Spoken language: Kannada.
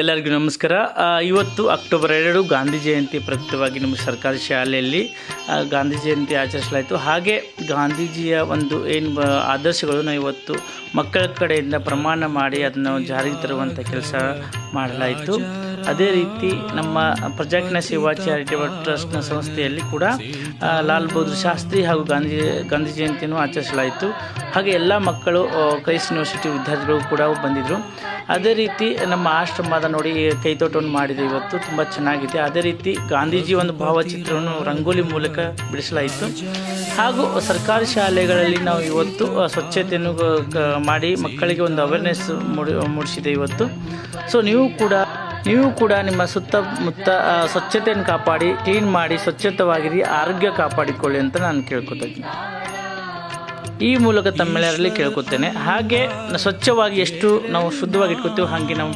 ಎಲ್ಲರಿಗೂ ನಮಸ್ಕಾರ. ಇವತ್ತು ಅಕ್ಟೋಬರ್ ಎರಡು ಗಾಂಧಿ ಜಯಂತಿ ಪ್ರಯುಕ್ತವಾಗಿ ನಮ್ಮ ಸರ್ಕಾರಿ ಶಾಲೆಯಲ್ಲಿ ಗಾಂಧಿ ಜಯಂತಿ ಆಚರಿಸಲಾಯಿತು. ಹಾಗೆ ಗಾಂಧೀಜಿಯ ಒಂದು ಏನು ಆದರ್ಶಗಳನ್ನು ಇವತ್ತು ಮಕ್ಕಳ ಕಡೆಯಿಂದ ಪ್ರಮಾಣ ಮಾಡಿ ಅದನ್ನು ಜಾರಿಗೆ ತರುವಂಥ ಕೆಲಸ ಮಾಡಲಾಯಿತು. ಅದೇ ರೀತಿ ನಮ್ಮ ಪ್ರಜಾಜ್ಞಾ ಸೇವಾ ಚಾರಿಟೇಬಲ್ ಟ್ರಸ್ಟ್ನ ಸಂಸ್ಥೆಯಲ್ಲಿ ಕೂಡ ಲಾಲ್ ಬಹದ್ದೂರ್ ಶಾಸ್ತ್ರಿ ಹಾಗೂ ಗಾಂಧಿ ಗಾಂಧಿ ಜಯಂತಿಯನ್ನು ಆಚರಿಸಲಾಯಿತು. ಹಾಗೆ ಎಲ್ಲ ಮಕ್ಕಳು ಕ್ರೈಸ್ಟ್ ಯೂನಿವರ್ಸಿಟಿ ವಿದ್ಯಾರ್ಥಿಗಳು ಕೂಡ ಬಂದಿದ್ದರು ಅದೇ ರೀತಿ ನಮ್ಮ ಆಶ್ರಮದ ನೋಡಿ ಕೈತೋಟವನ್ನು ಮಾಡಿದೆ ಇವತ್ತು, ತುಂಬ ಚೆನ್ನಾಗಿದೆ. ಅದೇ ರೀತಿ ಗಾಂಧೀಜಿ ಒಂದು ಭಾವಚಿತ್ರವನ್ನು ರಂಗೋಲಿ ಮೂಲಕ ಬಿಡಿಸಲಾಯಿತು. ಹಾಗೂ ಸರ್ಕಾರಿ ಶಾಲೆಗಳಲ್ಲಿ ನಾವು ಇವತ್ತು ಸ್ವಚ್ಛತೆಯನ್ನು ಮಾಡಿ ಮಕ್ಕಳಿಗೆ ಒಂದು ಅವೇರ್ನೆಸ್ ಮೂಡಿ, ಮೂಡಿಸಿದೆ ಇವತ್ತು. ಸೊ ನೀವು ಕೂಡ ನೀವು ಕೂಡ ನಿಮ್ಮ ಸುತ್ತಮುತ್ತ ಸ್ವಚ್ಛತೆಯನ್ನು ಕಾಪಾಡಿ, ಕ್ಲೀನ್ ಮಾಡಿ, ಸ್ವಚ್ಛತವಾಗಿರಿ, ಆರೋಗ್ಯ ಕಾಪಾಡಿಕೊಳ್ಳಿ ಅಂತ ನಾನು ಕೇಳ್ಕೊತೀನಿ ಈ ಮೂಲಕ ತಮ್ಮೆಲ್ಲರಲ್ಲಿ ಕೇಳ್ಕೊತೇನೆ. ಹಾಗೆ ಸ್ವಚ್ಛವಾಗಿ ಎಷ್ಟು ನಾವು ಶುದ್ಧವಾಗಿ ಇಟ್ಕೋತೀವೋ ಹಾಗೆ ನಮ್ಮ